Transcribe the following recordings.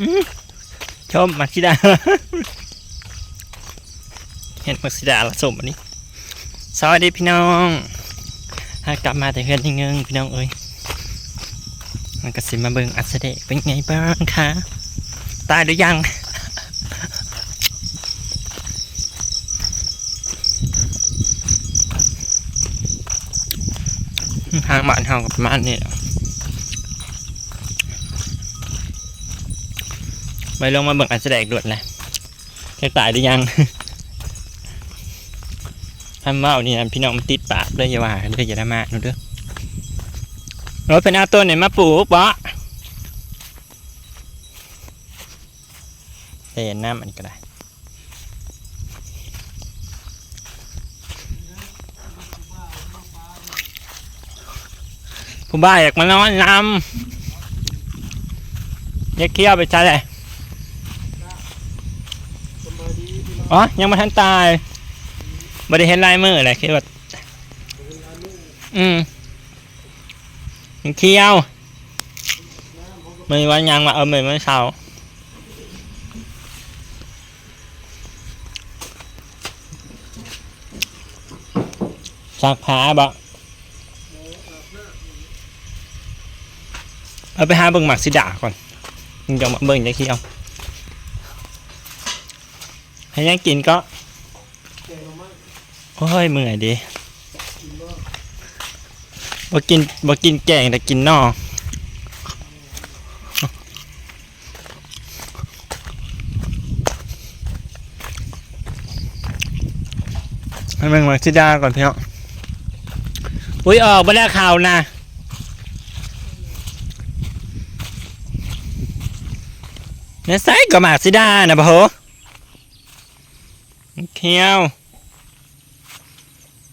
อื้อชมมักซิดา เห็นมักซิดาละสมอันนี้สวัสดีพี่น้องหากกลับมาแต่เพื่อนที่เงิงพี่น้องเอ้ยมันก็สิมาเบิ่งอัสเดเป็นไงบ้างคะตายหรือยังทางบ้านเฮากับประมาณนี้แหละ ไปลงมาเบิ่งอันแสดงด่วนเลยแค่ตายหรือยังทำเมานี่นะพี่น้องมันติดปากเลยอย่าว่าเด้อย่าได้มาหนูเด้อรถเป็นเอาตัวไหนมาปลูกบ่เล่นน้ำอันก็ได้ผู้บ้าอยากมานอนน้ำอยากเคี้ยวไปใช่เลย อ๋อ ยังไม่ทันตายไม่ได้เห็นลายมือเลยคิดว่าอืมเคี้ยวมือวันยังมาเออมือมันเช้าสักผ้าบ่เอาไปหาเบิ่งหมักสิดาก่อนมึงจะมาเบิ่งจะเคี้ยว ให้ยังกินก็โอ้ยเมื่อยดิบ่กินบ่กินแกงแต่กินนอให้เบิ่งมักสิดาก่อนพี่น้องอุ้ยออกบ่ได้ข่าวนะเนี่ยใส่ก็มากซิดานะปะโห เคี้ยว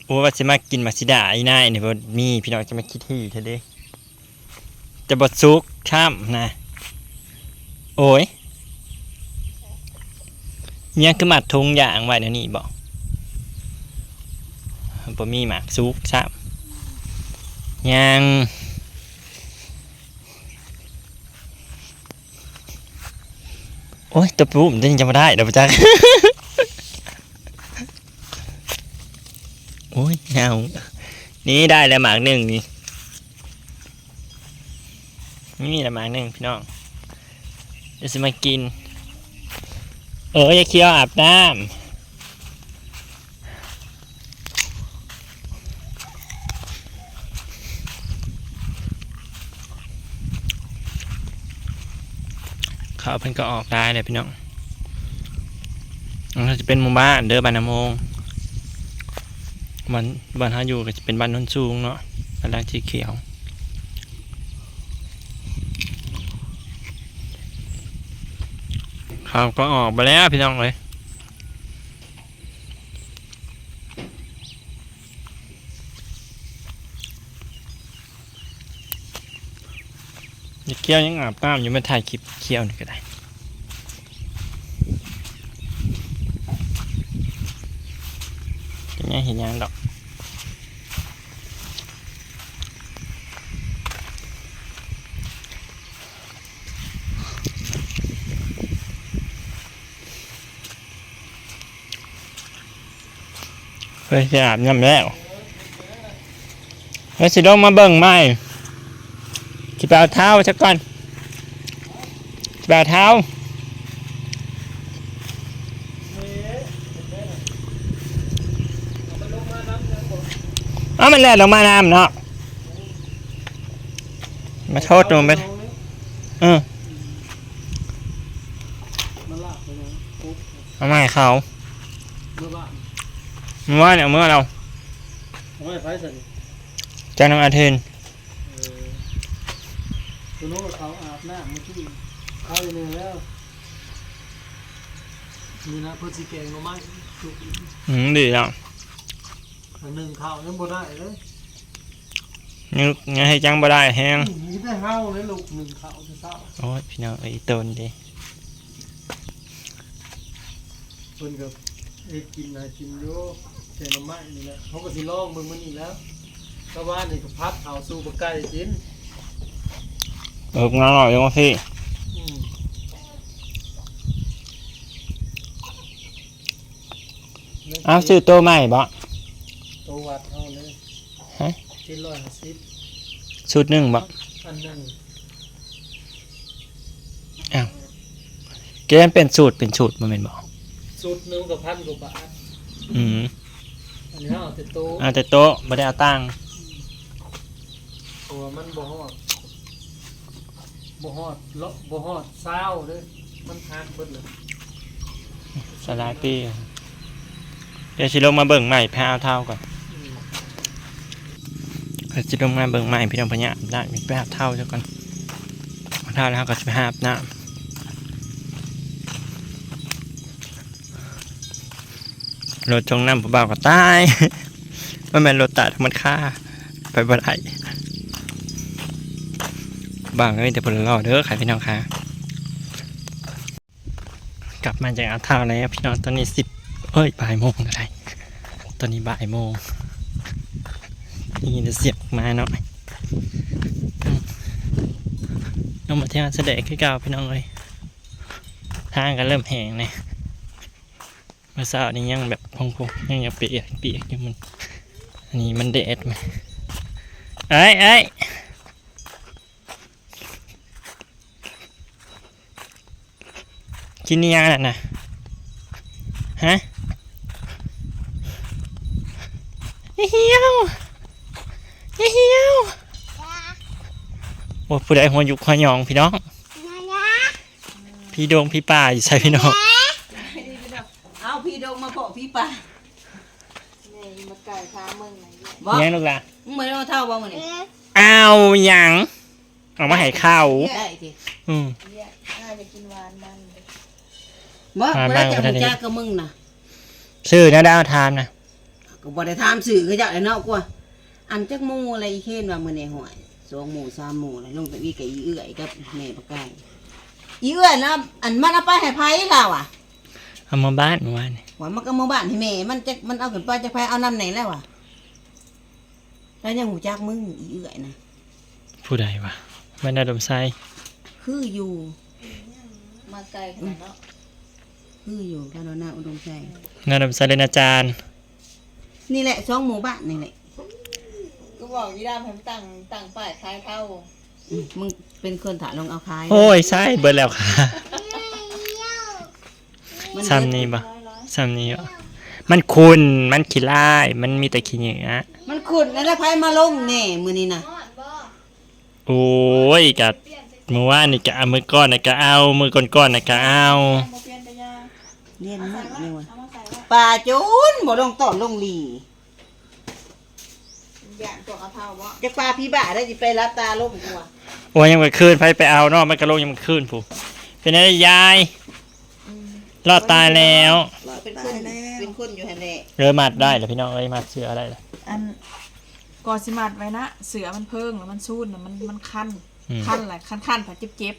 โอ้ว่าจะมากินมากซิดาอีน่ายเนี่ยบ่มีพี่น้องจะมาคิดที่เธอเด้จะบดซุกข้ามนะ โอ้ยยังคือหมัดทงอย่างไว้เดี๋ยวนี้บอกบ่มีหมากซุกซ้ำยังโอ้ยตัวปูมันยังจะมาได้เดี๋ยวไปจัก โอ้ยเอานี่ได้แล้วหมากหนึ่งนี่ นี่แล้วหมากหนึ่งพี่น้องเดี๋ยวจะมากิน เอออย่าเคี้ยวอาบน้ำข้าวเพิ่นก็ออกได้เลยพี่น้องมันจะเป็นหมู่บ้านเด้อบานน้ำโมง บ้านบ้านหาอยู่ก็จะเป็นบ้านนนสูงเนาะบ้านหลังสีเขียวข้าวก็ออกไปแล้วพี่น้องเลยเคี้ยวยังอาบน้ำอยู่ไม่ถ่ายคลิปเคี้ยวนี่ก็ได้ยังไงเห็นยังดอก เฮ้ยจะอาบน้ำแล้วเฮ้ยสิลงมาเบิ่งไหมสิไปเอาเท้าสักก่อนสิไปเอาเท้าอ้ามันแล่นลงมาน้ำเนาะมาโทษมันไปเออมันลาไปนะปุ๊บเอมาให้เขา มื่อวานเนี่ยเมื่อเราเอาไม่ไฟใส่ดิเจ้าน้องอาเทนเออคุณโน้ตเขาอาบน้ำเมื่อกี้เขาอยู่นี่แล้วนี่นะเพื่อสีแกงหน่อไม้ถูกอืมดีแล้วอันหนึ่งข้าวยังบ่ได้เลยยังยังให้จังบ่ได้แฮงนี่ได้เฮาเลยลูกหนึ่งข้าวจะเศร้าโอ้ยพี่น้องไอ้ยตนดิเพิ่นกับเอ็ดกินนะกินโย แต่น้ำมันนี่แหละเขาก็สิลองมึงมันนี่แล้วก็ว่านี่ก็พัดเอาสู่ปลาไก่กินเอองานหน่อยยังสิมเอาซื้อตัวใหม่บ่ ตัวัดเอาเลยฮะ เจ็ดร้อยห้าสิบชุดหนึ่งบ่ อันหนึ่งอ้าวแกมเป็นสูตรเป็นสูตรมันเป็นบ่ สูตรหนึ่งกับพันกับาบาทอืม อันนี้เอาแต่โตวเอาแต่โต๊ะไม่ได้เอาตั้งค์ตัวมันบ่ฮอดบ่ฮอดเลาะบ่ฮอดเศร้าเด้อมันหักเบิดเลยสลายปีเดี๋ยวสิลงมาเบิ่งใหม่แพ้เอาเท่าก่อนอืมเดี๋ยวสิลงมาเบิ่งใหม่พี่น้องพญาได้มีแป๊บเท่าเจ้าก่อนเอาเท่าแล้วก็จะไปหาบน้ำ รถจงน้ำผู้บ่าวก็ตายมันเป็นรถตัดมันค่าไปบ่ได้บางก็มีแต่ผลรอเด้อค่ะพี่น้องค่ะ กลับมาจากอาเท่าแล้วพี่น้องตอนนี้สิบเอ้ยบ่ายโมงอะไรตอนนี้บ่ายโมงนี่จะเสียบมาหน่อยอืมลงมาเที่ยวเสด็จขึ้นก่าพี่น้องเลยทางก็เริ่มแห้งเลย เมื่อเช้านี้ยังแบบพงๆยังยังเปียกเปียกอยู่มันอันนี้มันแดดไหมเอ้ยเอ้ยกินนี่ยังน่ะนะฮะเฮียวเฮียวโอ้ผู้ใดหัวยุกหัวหยองพี่น้อง พี่โดงพี่ป่าอยู่ใส่พี่น้อง เอาพี่ดงมาเพาะพี่ป่านี่มาไก่ท้ามึงไหนเนี่ยบอกยังลูกล่ะมึงไม่ได้เอาเท่าบ่มึงนี่เอาหยังเอามาให้ข้าวได้ทีอืม เนี่ยน่าจะกินหวานมันเลยบ่อ่าบ่ได้จะนั่งหูบ่ได้จักกับมึงน่ะชื่อนะดาวทานนะก็บ่ได้ถามสื่อเขาเจ้าเลยเนาะกว่าอันจักหมู่อะไรอีเคนว่ามื้อนี้หวยสองหมู่สามหมู่อะไรลงไปอีกกับอีเอื้อยกับแม่ปะไก่อีเอื้อยนะอันมันเอาไปให้ไผเราอะเอามาบ้านเมื่อวานนี่ ว่ามันก็มาบ้านให้แม่มันจะมันเอาขึ้นไปจะไปเอาน้ำไหนแล้วอะแล้วยังหูจักมึงอีเอื้อยนะผู้ใดวะบรรดาดมไซคืออยู่มาไก่ขนาดเนาะคืออยู่กันหน้าอุดมใจนาดมไซเลยนะอาจารย์ นี่แหละสองหมู่บ้านนี่แหละก็บอกยี่ดามให้มันตั้งตั้งป้ายคล้ายเท่าอืมมึงเป็นคนถ่าลงเอาคายโอ้ยใช่เบิดแล้วค่ะมันซ้ำนี่ปะ ซ้ำนี่ปะมันคุณมันขี้ร้าย มันมีแต่ขี้เหนียมันขุดแล้วได้ไผมาลงแน่มือนี้นะโอ้ยกัดเมื่อวานนี่กะเอามือก้อนน่ะกะเอา มือก้อนก้อนๆน่ะกะเอาโมเปลี่ยนไปยาเรียนมากเลยวะเอามาใส่ว่าป่าจูนบ่ลงต้นลงหลีอย่างตัวกระเท่าบ่จะปลาพี่บ้าได้จิไปรับตาลงกว่าโอ้ยยังไปคืนไปไปเอาเนาะมันกระโลงยังมันคืนผู้เป็นอะไรยาย รอดตายแล้วเป็นคนเป็นคนอยู่แห่แหละเริ่มมัดได้แล้วพี่น้องเอ้ยมัดเสื้ออะไรล่ะอันกอสิมัดไว้นะเสือมันเพิ่งแล้วมันสู้นะมันมันคันอืมคันแหละคันคันผัดเจ็บเจ็บ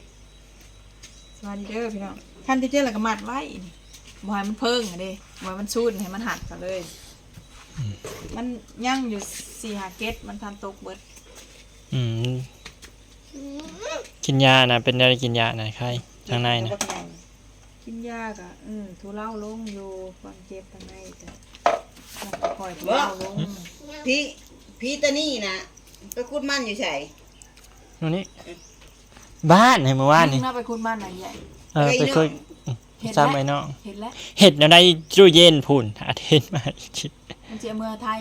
สวัสดีเด้อพี่น้องคันเจ็บเจ็บแล้วก็มัดไว้นี่บ่ให้มันเพิ่งอะเด้บ่ให้มันสู้ให้มันหักกันเลย มันย่างอยู่สี่หาเกตมันทันตกเบิดอืมกินยานะเป็นอะไรกินยานะใครทางในนะ กินยากอะอืมทุเล่าลงอยู่ความเจ็บทางในแต่มันก็คอยทุเล่าลงพี่พี่ตานี่นะไปคุดมันอยู่ใส่นู่นนี่บ้านในเมื่อวานมึนี่งน่าไปคุณบ้านไหนใหญ่เออไปเคยเห็นซ้ำแล้วไว้เนาะเห็นแล้วเห็ดอะไรตู้เย็นพูนอาเทนมาอีกชิดมันเจียเมืองไทย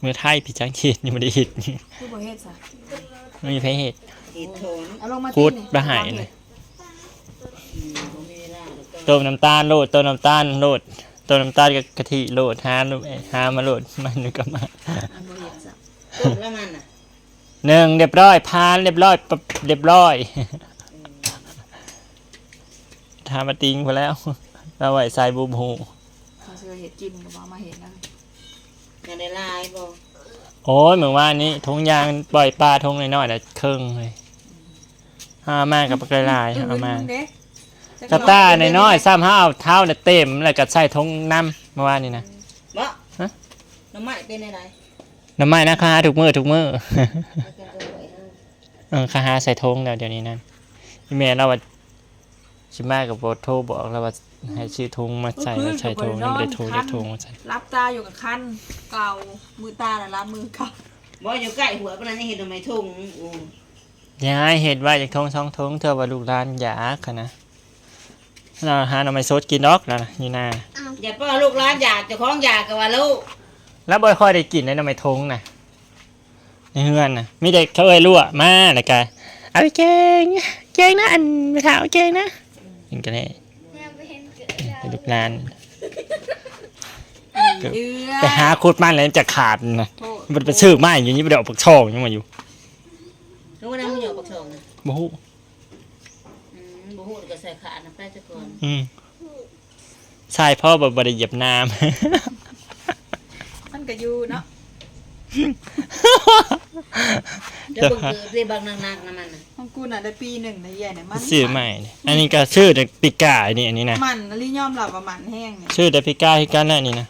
เมื่อไทยพี่จังเห็ดนี่มันได้เห็ดนี่คือบ่เฮ็ดซะไม่มีใครเห็ดเหตุผลเอาลงมาพูดนี่บะหายเลย อืมบ่มีเวลาแล้วก็ ต้มน้ำตาลโลดต้มน้ำตาลโลดต้มน้ำตาลกับกะทิโลดหาโลดหามาโลดมันก็มาอันบ่เฮ็ดซะต้มแล้วมันน่ะหนึ่งเรียบร้อยพานเรียบร้อยปั๊บเรียบร้อยทามาติงไปแล้วเราไหวใส่บูมหูเขาเสือเห็ดกินกับว่ามาเห็ดนะงานได้ลายบ่โอ้ยเหมือนว่านี้ทงยางปล่อยปลาทงน้อยๆแต่ครึ่งเลยห้ามากับปลาลายๆเอามาเด้ กระต้าน้อยๆซ้ำห้าเอาเท้าเนี่ยเต็มแล้วก็ใส่ทงน้ำเมื่อวานนี้นะ บ่ฮะ น้ำไม้เป็นอะไรน้ำไม้นะคะทุกมือทุกมือ เอาแกงเอาไว้ให้เออคาหาใส่ทงแล้วเดี๋ยวนี้นั่นพี่แม่เราว่าชิมากับโบโทรบอกเราว่าให้ชื่อทงมาใส่แล้วใส่ทงยังไม่ได้ทงได้ทงมาใส่รับตาอยู่กับคันเก่ามือตาน่ะรับมือเก่าบ่อยู่ใกล้หัวปานนั้นยังเห็นทำไมทุ่งโอ้ยายเห็ดว่าจากทงสองทงเธอว่าลูกหลานอยากค่ะนะ เราหาหน่อไม้สดกินดอกแล้วนะนี่นาอย่าเป้าลูกหลานอยากเจ้าของอยากก็ว่าลูกแล้วบ่ค่อยได้กินในหน่อไม้ทงนะในเฮือนนะมีแต่เขาเอ้ยรั่วมาแล้วกันเอาไปเก่งเก่งนะอันไปถามเก่งนะกินกันแน่เป็นลูกหลานเดือไปหาขุดมันแล้วมันจะขาดนะโทษมันไปซื้อไม้อย่างนี้ไปเดอกปักช่องยังมาอยู่รู้ว่าน้ำมันอยู่ปักชองนะบ่ฮู้อืมบ่ฮู้ก็ใส่ขาดน้ำ ไปซะก่อนอืมใช่พ่อบ่บ่ได้เหยียบน้ำ มันก็อยู่เนาะแล้วเบิ่งคือได้บางนักๆนะมันน่ะของกูน่ะได้ปีหนึ่งนะเหี้ยเนี่ยมันซื้อใหม่นี่อันนี้ก็ชื่อแต่ปิก้าอันนี้อันนี้นะมันลิยอมรับว่ามันแห้งเนี่ยชื่อแต่ปิก้าที่กันนะอันนี่นะ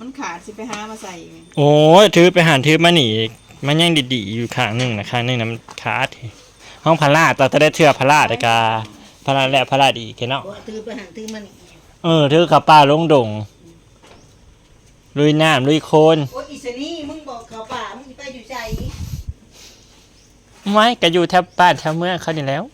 มันขาดสิไปหามาใส่อีกโอ้ยถือไปหันถือมาหนีมันยังดีๆอยู่ข้างหนึงนะข้างหนึงนะมันขาดห้องพลาดตอนจะได้เทือพลาดแต่กา พลาดและพลาดอีกแค่เนาะบ่ถือไปหันถือมันเออถือกับป้าลงดงลุยน้ำลุยโคลนโอ้ยอีสนี่มึงบอกเขาป่ามึงสิไปอยู่ใจไม่ก็อยู่แถวบ้านแถวเมืองเขานี่แล้ว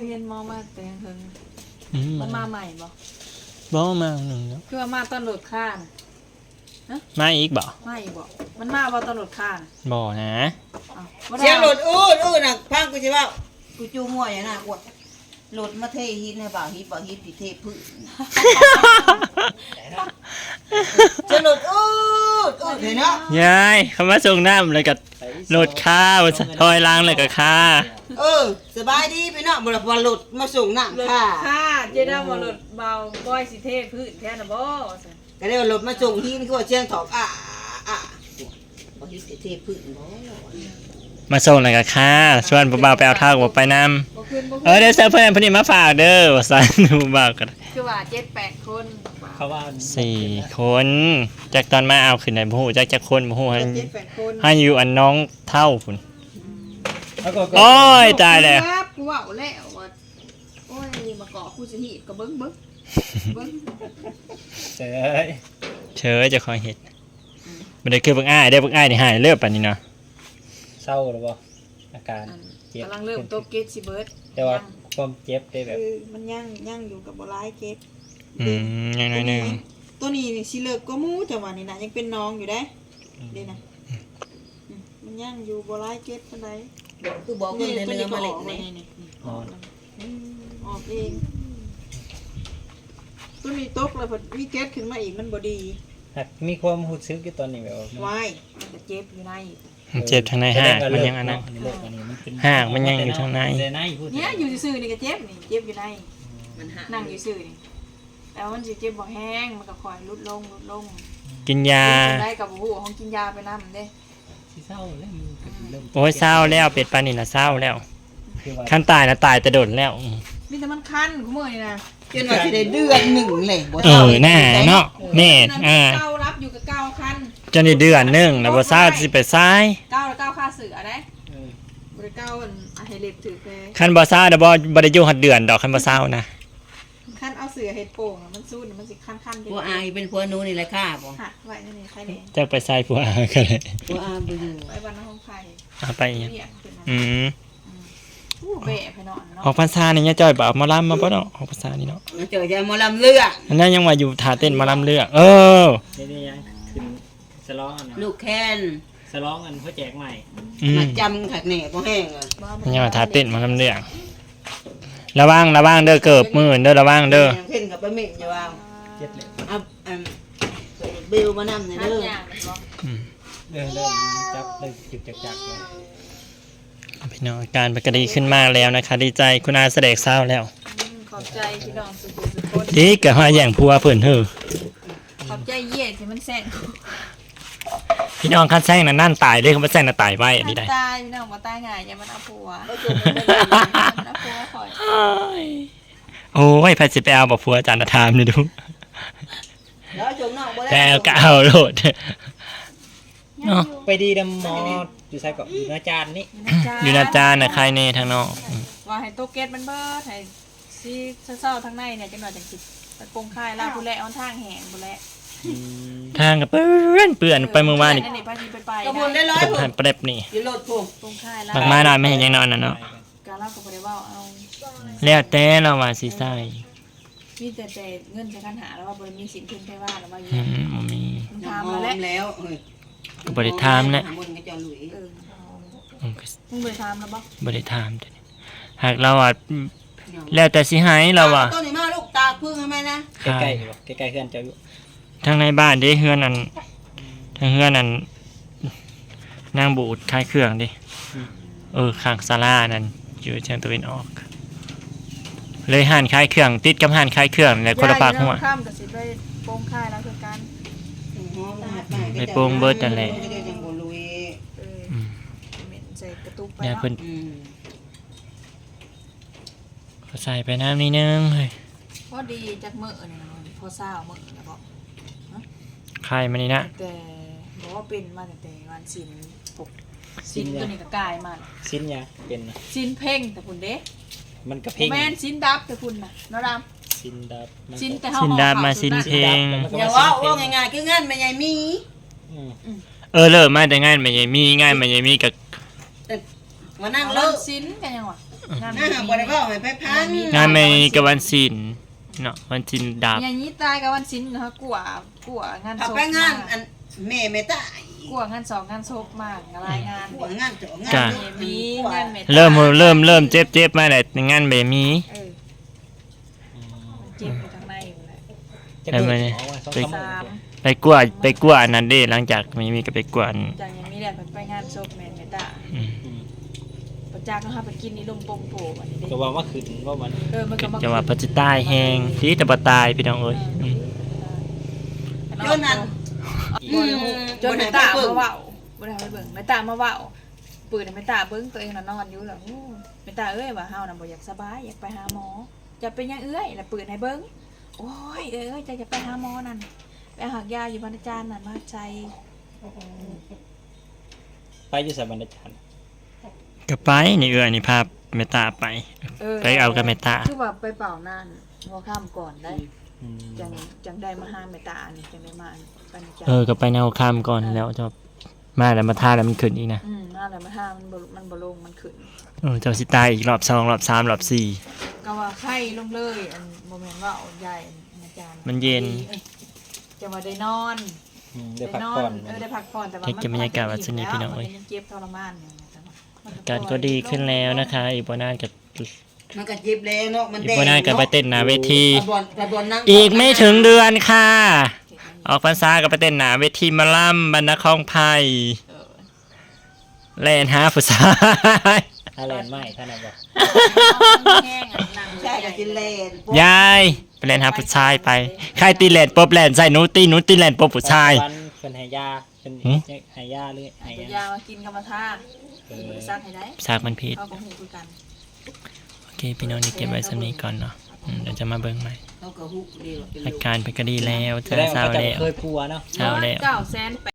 เรียนมอมาแต่ยังเพิ่งอืมมันมาใหม่บ่บ่มาหนึ่งแล้วคือว่ามาตอนโหลดค่าน่ะ มาอีกบ่มาอีกบ่มันมาบ่ตอนโหลดค่าน่ะบ่นะ อ้าวบ่ได้เสียงหลุดอู้ดอู้ดน่ะพังกูสิว่ากูจูมั่วอย่างน่ะกว่าหลุดมาเทหินให้บ่าวฮิปบ่าวฮิปสิเทพื้นจะหลุดอู้ดอู้ดเลยเนาะยายเขามาส่งน้ำเลยกับโหลดค่าว่าจะถอยล้างเลยกับค่าเออสบายดีไปเนาะบ่ได้ว่าหลุดมาส่งน้ำโหลดค่ะ ค่าเจด้าบ่โหลดเบาก้อยสิเทพื้นแท้น่ะบ่ว่าซั่น ก็ได้ว่าหลุดมาส่งหินคือว่าเชียงถอกอะอะบ่ฮิปสิเทพื้นบ่มาส่งเลยกับค่าชวนบ่าวๆไปเอาท่ากับไปนบ่ขึ้นบ่ำเออเดี๋ยวเซอร์เพื่อนเพนนี่มาฝากเด้อว่าซั่นบ่าวกันคือว่า7 8คนเขาว่าสี่คนจากตอนมาเอาขึ้นได้บ่ฮู้จักจักคนบ่ฮู้ให้7 8คนให้อยู่อันน้องเท่าพุ่นแล้วก็โอ้ยตายแล้วครับกูเว้าแล้วว่าโอ้ยมาเกาะกูสิหีบก็เบิ่งเบิ่ง เบิ่งเจ๋ยเชยจะคอยเฮ็ดบ่ได้คือเบิ่งอ้ายได้อเบิ่งอ้ายนี่หายเลิกปานนี้เนาะเศร้าหรือเปล่าอาการอันเจ็บกำลังเริ่มโตเกตสิเบิร์ดแต่ว่าความเจ็บได้แบบ คือมันยังยังอยู่กับบ่ร้ายเกตอืมยังน้อยหนึงตัวนี้นี่สิเลิกก็มูจังหวะนี้นะยังเป็นน้องอยู่ได้เด้นะอืมมันยังอยู่บ่ร้ายเกตปานใดคือบอกเพิ่นเนื้อมาเล็กนี่นี่นี่นอนออกเอง ตัวนี้ตกแล้วพอมีเกตขึ้นมาอีกมันบ่ดีหากมีความรู้สึกอยู่ตอนนี้แบบว่าวายมันก็เจ็บอยู่ในมันเจ็บทางในหากมันยังอันนั้น เลิกอันนี้มันเป็นหากมันยังอยู่ข้างใน แต่ในพูดเนี่ยอยู่ซื่อๆนี่ก็เจ็บนี่เจ็บอยู่ในมันหักนั่งอยู่ซื่อนี่แต่ว่ามันสิเจ็บบ่แห้งมันก็ค่อยลดลงลดลงกินยาได้กับบ่ฮู้ว่าของกินยาไปนำเด้สิเศร้าแล้วมันก็สิเริ่มโอ้ยเศร้าแล้วเป็ดปลานี่นะเศร้าแล้วคือว่าขั้นตายนะตายแต่โดดแล้วอืมมีแต่มันคันกูมื้อนี่นะ จนว่าสิได้เดือนหนึ่งเลยบ่เออหน้าเนาะแม่นอ่าเก้ารับอยู่กับเก้าคันจนได้เดือนหนึงแล้วบ่ทราบสิไปซ้ายเก้าแล้วเก้าค่าเสือได้เออบ่ได้เก้าอันอะให้เล็บถือไปคันบ่ทราบเดี๋ยวบ่บ่ได้อยู่หัดเดือนดอกคันบ่เศร้านะคันเอาเสือเฮ็ดโป่งอะมันสู้นี่มันสิคันๆผัวอายเป็นผัวหนูนี่แหละค่ะบ่หักไว้นั่นนี่ใครแน่จักไปใส่ผัวอาก็เลยผัวอาบ่อยู่ไว้วันห้องไฟเอาไปอีกเรียกเป็นนะอืม อู้แบะไปเนาะออเนาะกพรรษานี่ยายจ้อยบ่เอาหมาลำมาบ่เนาะออกพรรษานี่เนาะมันเจอจะหมอลำเลือกอันนั้นยังว่าอยู่ท่าเต้นหมาลำเลือกเออ นี่นี่ยังขึ้นสลองอันนั้นลูกแคนสลองอันเขาแจกใหม่อืม มาจำขัดแหน่บ่แห้งอะอันนี้ว่าท่าเต้นหมาลำเลือกระวังระวังเด้อเกิบมือเด้อระวังเด้อเพิ่นกับไปเม็ดอย่าว่าเจ็ดเลยเอาอันเบลมานำนี่หักเด้ออย่างมันบ่อืมเริ่มเริ่มจับเริ่มจิบจักจักเลย พี่น้องอาการปกติขึ้นมากแล้วนะคะ ดีใจคุณอาแสดงเศร้าแล้วอืมขอบใจพี่น้องสุขุสุขคนดีกับว่าอย่างพัวเพิ่นเฮ้อขอบใจเยี่ยที่มันแซ่บพี่น้องคันแซงนั่นนั่นตายเลยเขาบ่แซงน่ะตายไว้อันนี้ได้ ตายพี่น้องบ่ตายง่ายอย่ามันเอาผัวเอาจุ่มมันมันเอาผัวคอยโอ้ยพาสิไปเอาบอกพัวอาจารย์ถามนี่ดูแล้วจุ่มน้องบ่ได้แต่เอาก็เอาโลด เนาะ ไปดีดำหมอ อยู่ใส่กับอยู่ในจานนี่อยู่นาจานนะใครเน่ทางนอกอืมว่าให้โตเก็ตมันเบิดให้ซีเศร้าๆทั้งในเนี่ยจังหน่อยจังสิตะโกงค่ายล่าผู้แลเอาทางแหงผู้แลอืมทางกับเปื้อนเปื่อนไปเมื่อวานนี่นี่ไปที่ไปไปกระบวนได้ร้อยกับผมหันเปรบนี่อยู่รถผมโกงค่ายล่าบางมาหน่อยไม่เห็นยังนอนน่ะเนาะการเล่ากับบ่ได้เว้าเอา แล้วแต่เราว่าสิใส่มีแต่แต่เงินจะกันหาแล้วว่าบ่ได้มีสินทุนไปว่าแล้วว่าอยู่อืมบ่มี มึงหอถามแล้วแหละมแล้วเฮ้ย ก็บ่ได้ถามแหละหมดก็จะหลุยเอออืมก็มึงบ่ได้ถามแล้วบ่บ่ได้ถามแต่นี่หากเราอะแล้วแต่สิให้เราอะต้นนี้มาลูกตากพึ่งทำไมนะใกล้ๆอยู่บ่ใกล้ๆเพื่อนเจ้าอยู่ทางในบ้านเด้เฮือนอันทางเฮือนอันนางบูดคลายเครื่องดิเออข้างศาลานั่นอยู่เชิงตะวันออก เลยห่านคลายเครื่อง ติดกับห่านคลายเครื่องและคนละปากหัวข้ามกับสิไปโกงค่ายแล้วคือกัน ไปโปรงเบิดนั่นแหละเดี๋ยวจังบ่ลุยเอออืมเหม็นใส่กระตุกไปเนี่ยเนาะเพิ่นอืมเขาใส่ไปน้ำนิดนึงเฮ้ยพอดีจากมื้อนี่นะมันพอเช้ามื้อแล้วก็คลายมานี่นะแต่บอกว่าเป็นมาตั้งแต่วันศิลปกศิลตัวนี้ก็กลายมาสิ้นยาเป็นนะศิลเพ่งแต่พุ่นเด้มันกระบ่เพ่งแม่นศิลดับแต่พุ่นน่ะเนาะดำ สิ้นดับมันศิลแต่เฮาสินดาบมาสินเพลง อย่าว่าว่าง่ายๆคืองานไม่ใหญ่มี อืมเออเลิกมาแต่ง่ายมาใหญ่มีง่ายมาใหญ่มีกับมานั่งเลิเลิกกศิลกันยังวะงานนั่งหาบ่ได้เว้าให้ไปพันงานไม่กับวันศิลเนาะวันศิลดาบอย่างนี้ตายกับวันศิลนะคะกลัวกลัวงานเอาศพไปงานมอันแม่แม่ตายกลัวงานสองงานศพมากรายงานหัวงานเจาะงานจ้ะเยอะมีงานเมตตาเริ่มเริ่มเริ่มเจ็บเจ็บมาแต่งานแบบมี เออมันเจ็บอยู่ทางในอยู่แหละ จะได้เกิไหมดเนี่ยอ๋อว่าสองไปสามสามไปกวาดไปกวาดนั่นเด้หลังจากมีมีกับไปกวาดจากยังมีแหละไปงานศพแมนเมตตาอืมอืมประจักษ์นะคะไปกินนี่ลมโปงโผล่วันนี้เด้ก็ว่าว่าขึ้นว่ามันเออมันก็มาจะว่าปัจจิตายแหงที่แต่บ่ตายพี่น้องเอ้ยอืมจนนั้นจนจนเมตตามาเว้าบ่ได้เอาไปเบิ่งเมตตามาเว้าปืนเมตตาเบิ่งตัวเองน่ะนอนอยู่แล้วโอ้เมตตาเอ้ยว่าเฮาน่ะบ่อยากสบายอยากไปหาหมอจะเป็นหยังเอ้ยแล้วปืนให้เบิ่ง โอ้ยเอ้ยจะจะไปหาหมอนั่นไปหากยาอยู่บ้านอาจารย์นั่นมาใจไปอยู่สถาบันอาจารย์ก็ไปนี่เอื้อนี่พาเมตตาไปไปเอากับเมตตา คือว่าไปเป่านั่นหัวข้ามก่อนได้ อืมจังจังได้มาห้ามเมตตาอันนี้จังได้มาปัญจาเออก็ไปแนวข้ามก่อนแล้วจะ มาแล้วมาท่าแล้วมันขึ้นอีกนะอืมน่าเลยมาห้ามมันบ่มันบ่ลงมันขึ้น เออเจ้าสิตายอีกรอบสองรอบสามรอบสี่ ก็ว่าไข้ลงเลยอันโมเมนต์ว่าเอาใหญ่อันอาจารย์มันเย็น อ้ยจะมาได้นอนอืมได้พักนอผ่อนนเออได้พักผ่อนแต่ว่าเก็บบรรยากาศวัดสนิทพี่น้องเอ้ย มัยังเจ็บทรมานอยู่แต่ว่ามันการก็ดีขึ้นแล้วนะคะ อีกบนานกับมันก็จิบแล้วเนาะมันอีกแดงบนานกับไปเต้นหนาเวทีไปบอลไปบอลนั่งอีกไม่ถึงเดือนค่ะ ออกพรรษากับไปเต้นหนาเวทีมาล่ำบรรณคองไพ่เออแล่นหาผู้ชายถ้าแลนด์ไม่ท่านน่ะบอกแห้งอะนั่งใช่กับจิเลนยายไปเล่นหาผู้ชายไปใครตีแลนด์ปบแลนด์ใส่หนูตีหนูตีแลนด์ปบผู้ชาย วันเพิ่นให้ยาเพิ่นหืม ให้ยาหรือให้ตัวยาามากินกับมาทาเออซักให้ได้สากมันผิด เอาของหูคือกัน โอเค พี่น้องนี่เก็บไว้สำนี้ก่อนเนาะอืม เดี๋ยวจะมาเบิ่งใหม่เขาก็ฮุกดีหรอกอาการเป็นก็ดีแล้วแสเจะดงเศร้าว่าเขาจะแล้วเคยพัวเนาะ เศร้าแล้ว เก้าแสนแปด